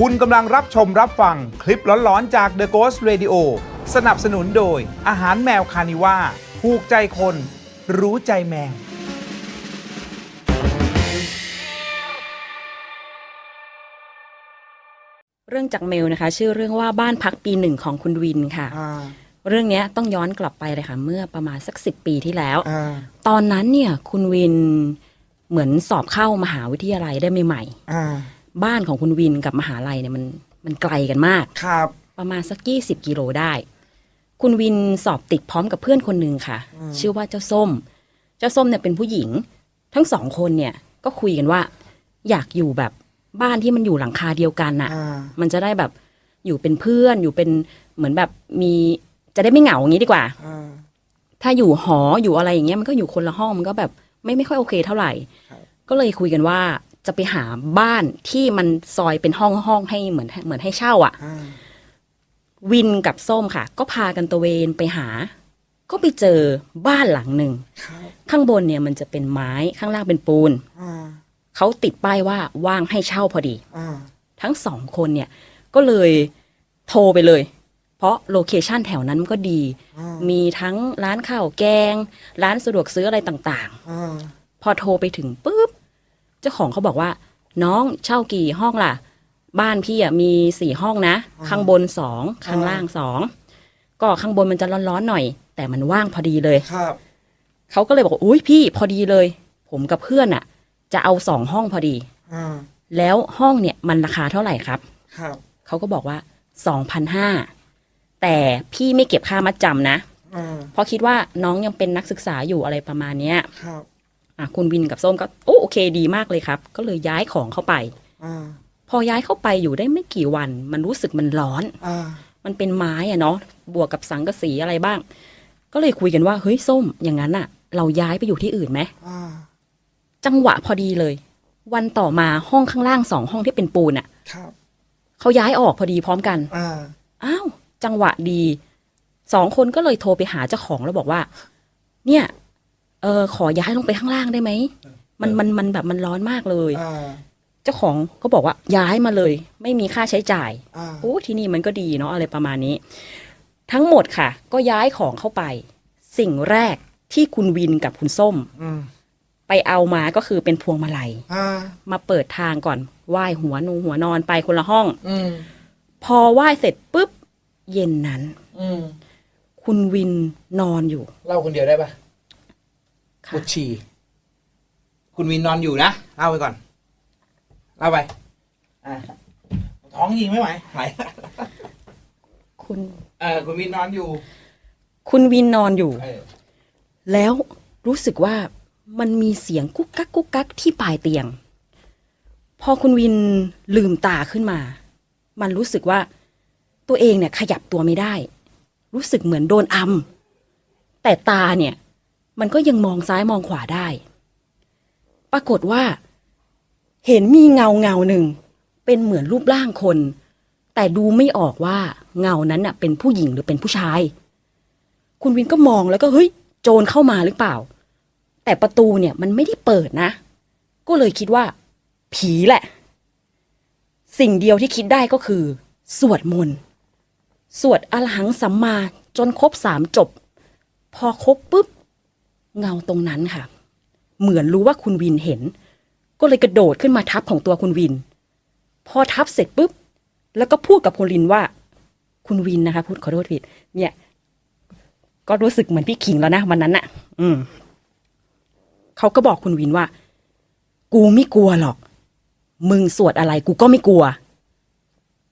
คุณกำลังรับชมรับฟังคลิปหลอนๆจาก The Ghost Radio สนับสนุนโดย อาหารแมวคานิว่าผูกใจคน รู้ใจแมว เรื่องจากเมลนะคะ ชื่อเรื่องว่าบ้านพักปีหนึ่งของคุณวินค่ะ เรื่องเนี้ยต้องย้อนกลับไปเลยค่ะ เมื่อประมาณสักสิบปีที่แล้ว ตอนนั้นเนี่ยคุณวินเหมือนสอบเข้ามหาวิทยาลัยได้ใหม่ๆ บ้านของคุณวินกับมหาลัยเนี่ยมันมันไกลกันมากครับ ประมาณสักยี่สิบกิโลได้ คุณวินสอบติดพร้อมกับเพื่อนคนหนึ่งค่ะ ชื่อว่าเจ้าส้ม เจ้าส้มเนี่ยเป็นผู้หญิง ทั้งสองคนเนี่ยก็คุยกันว่า อยากอยู่แบบบ้านที่มันอยู่หลังคาเดียวกันน่ะ มันจะได้แบบอยู่เป็นเพื่อนอยู่เป็นเหมือนแบบมีจะได้ไม่เหงาอย่างนี้ดีกว่าถ้าอยู่หออยู่อะไรอย่างเงี้ยมันก็อยู่คนละห้องมันก็แบบไม่ไม่ค่อยโอเคเท่าไหร่ ก็เลยคุยกันว่า จะไปหาบ้านที่มันซอยเป็นห้องห้องให้เหมือนเหมือนให้เช่าอะ วินกับส้มค่ะ ก็พากันตระเวนไปหา ก็ไปเจอบ้านหลังหนึ่ง ข้างบนเนี่ยมันจะเป็นไม้ข้างล่างเป็นปูนเขาติดป้ายว่าว่างให้เช่าพอดีทั้งสองคนเนี่ย ก็เลยโทรไปเลย เพราะโลเคชันแถวนั้นมันก็ดี มีทั้งร้านข้าวแกง ร้านสะดวกซื้ออะไรต่าง ๆ พอโทรไปถึงปุ๊บ เจ้าของเขาบอกว่า น้องเช่ากี่ห้องล่ะ บ้านพี่อะมีสี่ห้องนะ ข้างบนสองข้างล่างสองก็ข้างบนมันจะร้อนๆหน่อย แต่มันว่างพอดีเลยครับเขาก็เลยบอกว่าอุ้ยพี่พอดีเลย ผมกับเพื่อนอะ จะเอาสองห้องพอดีแล้วห้องเนี่ยมันราคาเท่าไหร่ครับ ครับเขาก็บอกว่าสองพันห้าแต่พี่ไม่เก็บค่ามัดจำนะเพราะคิดว่าน้องยังเป็นนักศึกษาอยู่อะไรประมาณเนี้ยครับ อะคุณวินกับส้มก็โอ้โอเคดีมากเลยครับ ก็เลยย้ายของเข้าไปพอย้ายเข้าไปอยู่ได้ไม่กี่วัน มันรู้สึกมันร้อนมันเป็นไม้อะเนาะบวกกับสังกะสีอะไรบ้าง ก็เลยคุยกันว่าเฮ้ยส้มอย่างนั้นอะเราย้ายไปอยู่ที่อื่นไหมจังหวะพอดีเลย วันต่อมาห้องข้างล่างสองห้องที่เป็นปูนอะครับเขาย้ายออกพอดีพร้อมกันอ้าวจังหวะดีสองคนก็เลยโทรไปหาเจ้าของแล้วบอกว่า เนี่ย เออขอย้ายลงไปข้างล่างได้ไหมมันมันมันแบบมันร้อนมากเลยเจ้าของก็บอกว่าย้ายมาเลย ไม่มีค่าใช้จ่ายโอ้ที่นี่มันก็ดีเนาะอะไรประมาณนี้ ทั้งหมดค่ะ ก็ย้ายของเข้าไป สิ่งแรกที่คุณวินกับคุณส้มไปเอามาก็คือเป็นพวงมาลัยมาเปิดทางก่อนไหว้หัวนูหัวนอนไปคนละห้องพอไหว้เสร็จปุ๊บ เย็นนั้นคุณวินนอนอยู่ เล่าคนเดียวได้ปะค่ะ ปวดฉี่ คุณวินนอนอยู่นะเล่าไปก่อนเล่าไปอ่าท้องยิงไม่ไหวไหวคุณ เออคุณวินนอนอยู่คุณวินนอนอยู่ เออแล้วรู้สึกว่ามันมีเสียงกุ๊กกักกุ๊กกักที่ปลายเตียง พอคุณวินลืมตาขึ้นมา มันรู้สึกว่าตัวเองเนี่ยขยับตัวไม่ได้ รู้สึกเหมือนโดนอำแต่ตาเนี่ย มันก็ยังมองซ้ายมองขวาได้ ปรากฏว่า เห็นมีเงาเงาหนึ่ง เป็นเหมือนรูปร่างคน แต่ดูไม่ออกว่าเงานั้นน่ะ เป็นผู้หญิงหรือเป็นผู้ชาย คุณวินก็มองแล้วก็เฮ้ย โจรเข้ามาหรือเปล่า แต่ประตูเนี่ยมันไม่ได้เปิดนะ ก็เลยคิดว่า ผีแหละ สิ่งเดียวที่คิดได้ก็คือ สวดมนต์สวดอรหังสัมมาจนครบสามจบ พอครบปุ๊บ เงาตรงนั้นค่ะ เหมือนรู้ว่าคุณวินเห็น ก็เลยกระโดดขึ้นมาทับของตัวคุณวิน พอทับเสร็จปุ๊บ แล้วก็พูดกับคุณวินว่า คุณวินนะคะพูดขอโทษผิดเนี่ย ก็รู้สึกเหมือนพี่ขิงแล้วนะวันนั้นน่ะ อืมเขาก็บอกคุณวินว่า กูไม่กลัวหรอก มึงสวดอะไร กูก็ไม่กลัว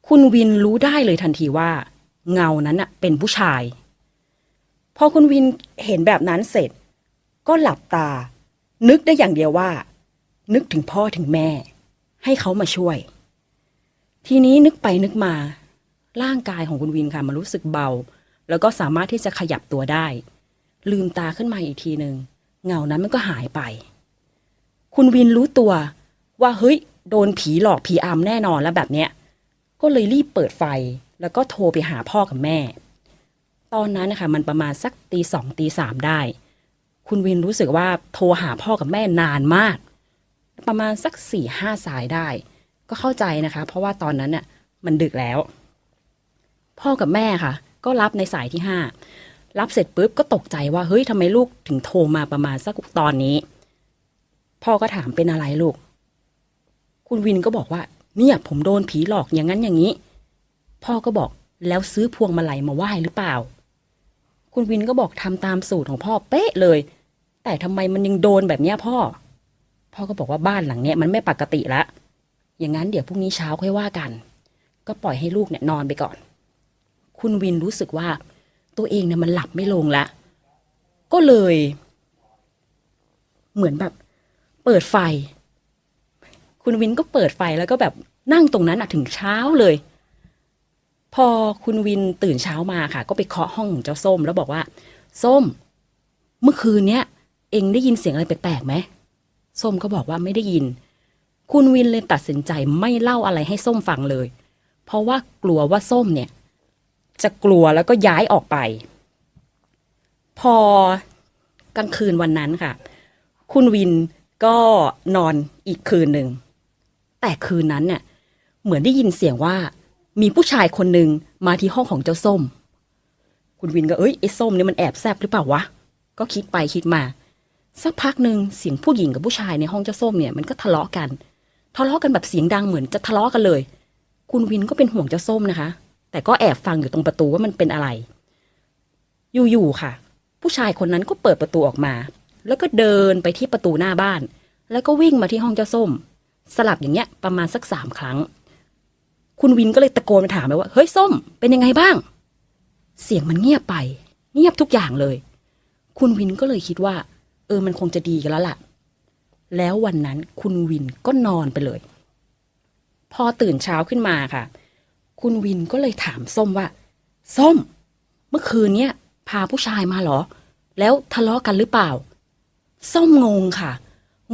คุณวินรู้ได้เลยทันทีว่า เงานั้นน่ะ เป็นผู้ชาย พอคุณวินเห็นแบบนั้นเสร็จ ก็หลับตา นึกได้อย่างเดียวว่า นึกถึงพ่อถึงแม่ ให้เขามาช่วย ทีนี้นึกไปนึกมา ร่างกายของคุณวินค่ะมันรู้สึกเบา แล้วก็สามารถที่จะขยับตัวได้ ลืมตาขึ้นมาอีกทีหนึ่งเงานั้นมันก็หายไป คุณวินรู้ตัวว่าเฮ้ย โดนผีหลอกผีอำแน่นอนแล้วแบบเนี้ยก็เลยรีบเปิดไฟแล้วก็โทรไปหาพ่อกับแม่ ตอนนั้นนะคะมันประมาณสักตีสองตีสามได้ คุณวินรู้สึกว่าโทรหาพ่อกับแม่นานมาก ประมาณสักสี่ห้าสายได้ ก็เข้าใจนะคะ เพราะว่าตอนนั้นน่ะมันดึกแล้ว พ่อกับแม่ค่ะ ก็รับในสายที่ห้ารับเสร็จปุ๊บก็ตกใจว่าเฮ้ยทำไมลูกถึงโทรมาประมาณสักตอนนี้ พ่อก็ถามเป็นอะไรลูก คุณวินก็บอกว่าเนี่ยผมโดนผีหลอกอย่างนั้นอย่างนี้ พ่อก็บอกแล้วซื้อพวงมาลัยมาไหว้หรือเปล่า คุณวินก็บอกทำตามสูตรของพ่อเป๊ะเลย แต่ทำไมมันยังโดนแบบเนี้ยพ่อ พ่อก็บอกว่าบ้านหลังเนี้ยมันไม่ปกติละ อย่างนั้นเดี๋ยวพรุ่งนี้เช้าค่อยว่ากัน ก็ปล่อยให้ลูกเนี่ยนอนไปก่อน คุณวินรู้สึกว่า ตัวเองเนี่ยมันหลับไม่ลงละ ก็เลย เหมือนแบบ เปิดไฟ คุณวินก็เปิดไฟแล้วก็แบบนั่งตรงนั้นอะถึงเช้าเลย พอคุณวินตื่นเช้ามาค่ะ ก็ไปเคาะห้องของเจ้าส้ม แล้วบอกว่า ส้ม เมื่อคืนเนี้ย เองได้ยินเสียงอะไรแปลกๆไหมส้มก็บอกว่าไม่ได้ยิน คุณวินเลยตัดสินใจไม่เล่าอะไรให้ส้มฟังเลย เพราะว่ากลัวว่าส้มเนี่ย จะกลัวแล้วก็ย้ายออกไป พอกลางคืนวันนั้นค่ะ คุณวินก็นอนอีกคืนหนึ่งแต่คืนนั้นเนี่ยเหมือนได้ยินเสียงว่า มีผู้ชายคนหนึ่งมาที่ห้องของเจ้าส้ม คุณวินก็เอ้ยไอ้ส้มเนี่ยมันแอบแซบหรือเปล่าวะ ก็คิดไปคิดมา สักพักหนึ่งเสียงผู้หญิงกับผู้ชายในห้องเจ้าส้มเนี่ยมันก็ทะเลาะกัน ทะเลาะกันแบบเสียงดังเหมือนจะทะเลาะกันเลย คุณวินก็เป็นห่วงเจ้าส้มนะคะ แต่ก็แอบฟังอยู่ตรงประตูว่ามันเป็นอะไร อยู่ๆค่ะ ผู้ชายคนนั้นก็เปิดประตูออกมา แล้วก็เดินไปที่ประตูหน้าบ้าน แล้วก็วิ่งมาที่ห้องเจ้าส้ม สลับอย่างเงี้ยประมาณสักสามครั้ง คุณวินก็เลยตะโกนไปถามไปว่า เฮ้ยส้ม เป็นยังไงบ้าง เสียงมันเงียบไป เงียบทุกอย่างเลย คุณวินก็เลยคิดว่า เออมันคงจะดีกันแล้วล่ะ แล้ววันนั้นคุณวินก็นอนไปเลย พอตื่นเช้าขึ้นมาค่ะ คุณวินก็เลยถามส้มว่า ส้ม เมื่อคืนเนี้ยพาผู้ชายมาเหรอ แล้วทะเลาะกันหรือเปล่า ส้มงงค่ะ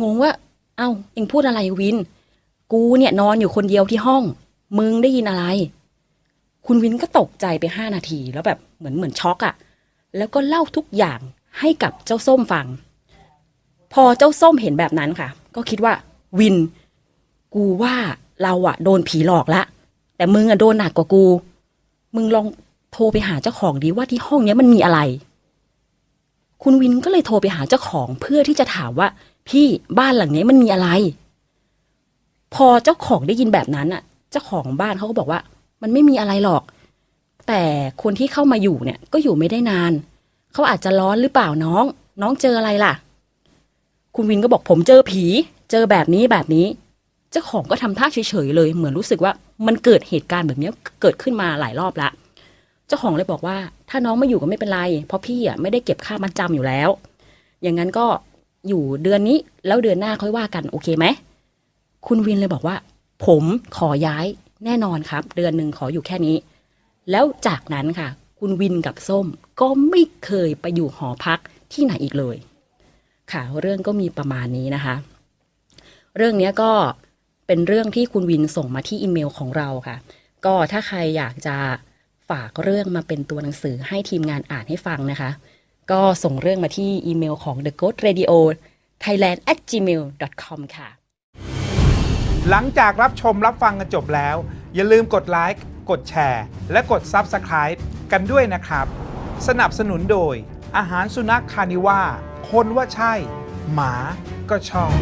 งงว่า เอ้าเอ็งพูดอะไรวิน กูเนี่ยนอนอยู่คนเดียวที่ห้อง มึงได้ยินอะไร คุณวินก็ตกใจไปห้านาที แล้วแบบเหมือนเหมือนช็อกอะ่ะ แล้วก็เล่าทุกอย่างให้กับเจ้าส้มฟัง พอเจ้าส้มเห็นแบบนั้นค่ะ ก็คิดว่าวิน กูว่าเราอะโดนผีหลอกละ แต่มึงอะโดนหนักกว่ากู มึงลองโทรไปหาเจ้าของดีว่าที่ห้องเนี้ยมันมีอะไร คุณวินก็เลยโทรไปหาเจ้าของเพื่อที่จะถามว่า พี่บ้านหลังนี้มันมีอะไร พอเจ้าของได้ยินแบบนั้นอะ จ้าของบ้านเขาก็บอกว่า มันไม่มีอะไรหรอก แต่คนที่เข้ามาอยู่เนี่ยก็อยู่ไม่ได้นาน เขาอาจจะร้อนหรือเปล่าน้อง น้องเจออะไรล่ะ คุณวินก็บอกผมเจอผี เจอแบบนี้แบบนี้ เจ้าของก็ทำท่าเฉยๆเลย เหมือนรู้สึกว่ามันเกิดเหตุการณ์แบบนี้เกิดขึ้นมาหลายรอบละเจ้าของเลยบอกว่า ถ้าน้องไม่อยู่ก็ไม่เป็นไร เพราะพี่อะไม่ได้เก็บค่ามัดจำอยู่แล้ว อย่างนั้นก็อยู่เดือนนี้แล้วเดือนหน้าค่อยว่ากันโอเคไหมคุณวินเลยบอกว่า ผมขอย้ายแน่นอนครับ เดือนหนึ่งขออยู่แค่นี้ แล้วจากนั้นค่ะ คุณวินกับส้มก็ไม่เคยไปอยู่หอพักที่ไหนอีกเลย ค่ะเรื่องก็มีประมาณนี้นะคะ เรื่องนี้ก็เป็นเรื่องที่คุณวินส่งมาที่อีเมลของเราค่ะ ก็ถ้าใครอยากจะฝากเรื่องมาเป็นตัวหนังสือให้ทีมงานอ่านให้ฟังนะคะ ก็ส่งเรื่องมาที่อีเมลของ the ghost radio thailand at gmail com ค่ะ หลังจากรับชมรับฟังกันจบแล้ว อย่าลืมกดไลค์กดแชร์ และกด Subscribe กันด้วยนะครับ สนับสนุนโดย อาหารสุนัขคานิว่าคนว่าใช่ หมาก็ชอบ